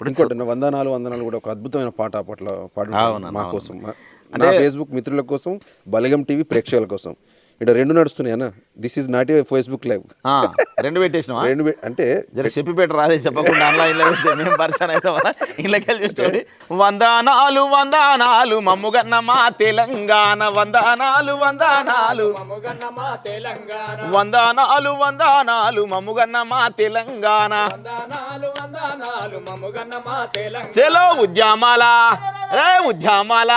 ఇంకోటి వందనాలు వందనాలు కూడా ఒక అద్భుతమైన పాట అప్పట్లో పాడు మా. కోసం. నా ఫేస్బుక్ మిత్రుల కోసం బలగం టీవీ ప్రేక్షకుల కోసం. ఇక్కడ రెండు నడుస్తున్నాయి అన్న this is not a Facebook live ఆ, రెండు పెట్టేసినావా? రెండు అంటే జర చెప్పి పెట్టు రాదే చెప్పకుండా ఆన్లైన్లో పెడితే మేము పరిచయం అవుతామా? ఇళ్ళకెళ్ళి చూసుకోండి. వందనాలు వందనాలు మమ్ముగన్న మా తెలంగాణ. వందనాలు వందనాలు. వందనాలు వందనాలు మమ్ముగన్న మా తెలంగాణ. చలో ఉద్యమాల. రే ఉద్యమాల?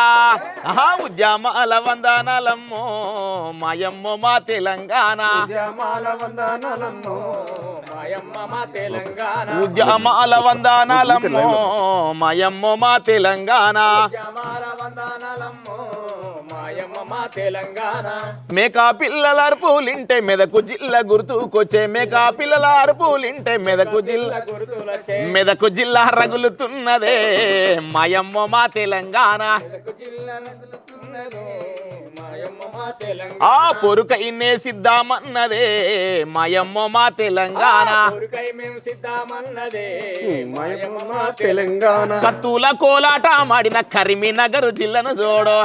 ఆహా ఉద్యమాల వందనాలమ్మో మాయమ్మో మా తెలంగాణ. ఉద్యమాల వందనాలమ్మో మాయమ్మో మా తెలంగాణ. మేకా పిల్లల అరుపులింటే మెదకు జిల్లా గుర్తుకొచ్చే మేకా పిల్లల అరుపులింటే మెదకు జిల్లా మెదకు జిల్లా రగులుతున్నదే. మాయమ్మ మా తెలంగాణ. ఆ పొరుకైనే సిద్ధామన్నదే మాయమ్మ మా తెలంగాణ. మాయమ్మ మా తెలంగాణ. కత్తుల కోలాట మాడిన కరీంనగర్ జిల్లాను చూడు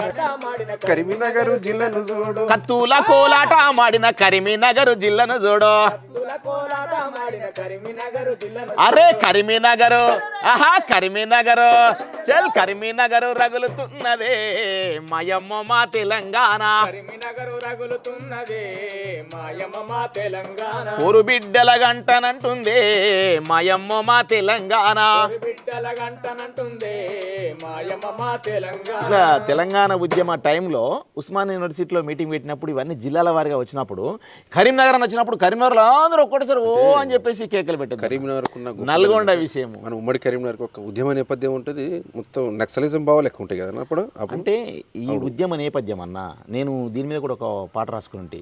కరీంనగర్ జిల్లాను చూడు కత్తుల కోలాట మాడిన కరీంనగర్ జిల్లాను చూడు అరే కరీంనగర్ ఆహా కరీంనగర్ చల్ కరీంనగర్ రగులుతున్నదే మాయమ్మ మా తెలంగాణ. ఊరు బిడ్డల గంటనంటుంది మాయమ్మ మా తెలంగాణ. ఇట్లా తెలంగాణ ఉద్యమ టైంలో ఉస్మాన్ యూనివర్సిటీలో మీటింగ్ పెట్టినప్పుడు ఇవన్నీ జిల్లాల వారిగా వచ్చినప్పుడు కరీంనగర్ అని వచ్చినప్పుడు కరీంనగర్లో అందరూ ఒక్కటేసారి ఓ అని చెప్పేసి కేకలు పెట్టారు కరీంనగర్ నల్గొండ విషయం మన ఉమ్మడి కరీంనగర్ ఒక ఉద్యమ నేపథ్యం ఉంటుంది. మొత్తం నక్సలిజం భావాలు ఎక్కువ ఉంటాయి కదా అప్పుడు? అంటే ఈ ఉద్యమ నేపథ్యం అన్న నేను దీని మీద కూడా ఒక పాట రాసుకుంటే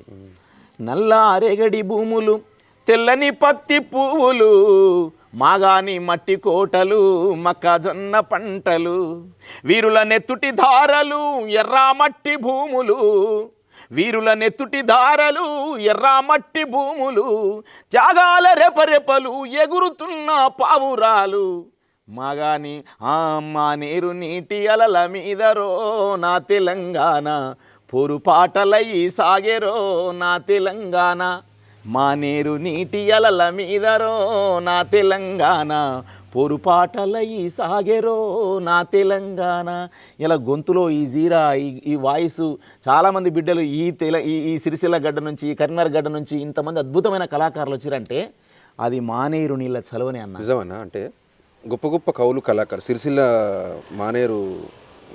నల్ల అరేగడి భూములు తెల్లని పత్తి పువ్వులు మాగాని మట్టి కోటలు మొక్కజొన్న పంటలు వీరుల నెత్తుటి ధారలు ఎర్ర మట్టి భూములు వీరుల నెత్తుటి ధారలు ఎర్ర మట్టి భూములు త్యాగాల రెపరెపలు ఎగురుతున్న పావురాలు మాగాని ఆ మా నీరు నీటి అలల మీదరో నా తెలంగాణ. పొరుపాటలయ్యి సాగెరో నా తెలంగాణ. మా నీరు నీటి అలల మీదరో నా తెలంగాణ. పొరుపాటలయ్యి సాగెరో నా తెలంగాణ. ఇలా గొంతులో ఈ జీరా ఈ ఈ వాయిస్ చాలామంది బిడ్డలు ఈ తెల ఈ ఈ సిరిసిల్ల గడ్డ నుంచి ఈ కరీంనగర్ గడ్డ నుంచి ఇంతమంది అద్భుతమైన కళాకారులు వచ్చారంటే అది మానేరు నీళ్ళ చలవని అన్న. నిజమన్నా అంటే గొప్ప గొప్ప కవులు కళాకారు సిరిసిల్ల మానేరు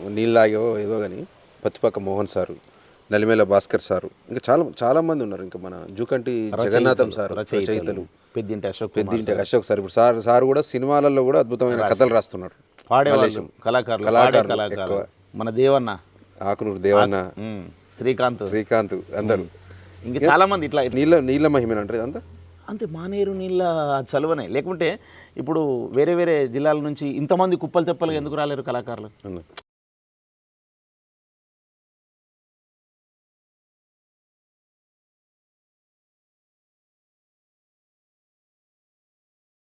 నీళ్ళాగో ఏదో కానీ పత్తిపక్క మోహన్ సారు నలిమేల భాస్కర్ సారు ఇంకా చాలా చాలా మంది ఉన్నారు. ఇంకా మన జూకంటి జగన్నాథం సార్ రచయితలు. పెద్దింటి అశోక్ పెద్దింటి అశోక్ సార్. ఇప్పుడు సార్ సార్ కూడా సినిమాలలో కూడా అద్భుతమైన కథలు పాడేవాళ్ళు మల్లేశం. కళాకారులు. మన దేవన్న. ఆకునూరు దేవన్న. శ్రీకాంత్. శ్రీకాంత్ అందరూ. ఇంకా చాలా మంది ఇట్లా నీళ్ళ నీళ్ళ మహిమని అంటారు ఇదంతా? అంతే మానేరు నీళ్ళ చలువనే. లేకుంటే ఇప్పుడు వేరే వేరే జిల్లాల నుంచి ఇంతమంది కుప్పలు తెప్పలు ఎందుకు రాలేరు కళాకారులు?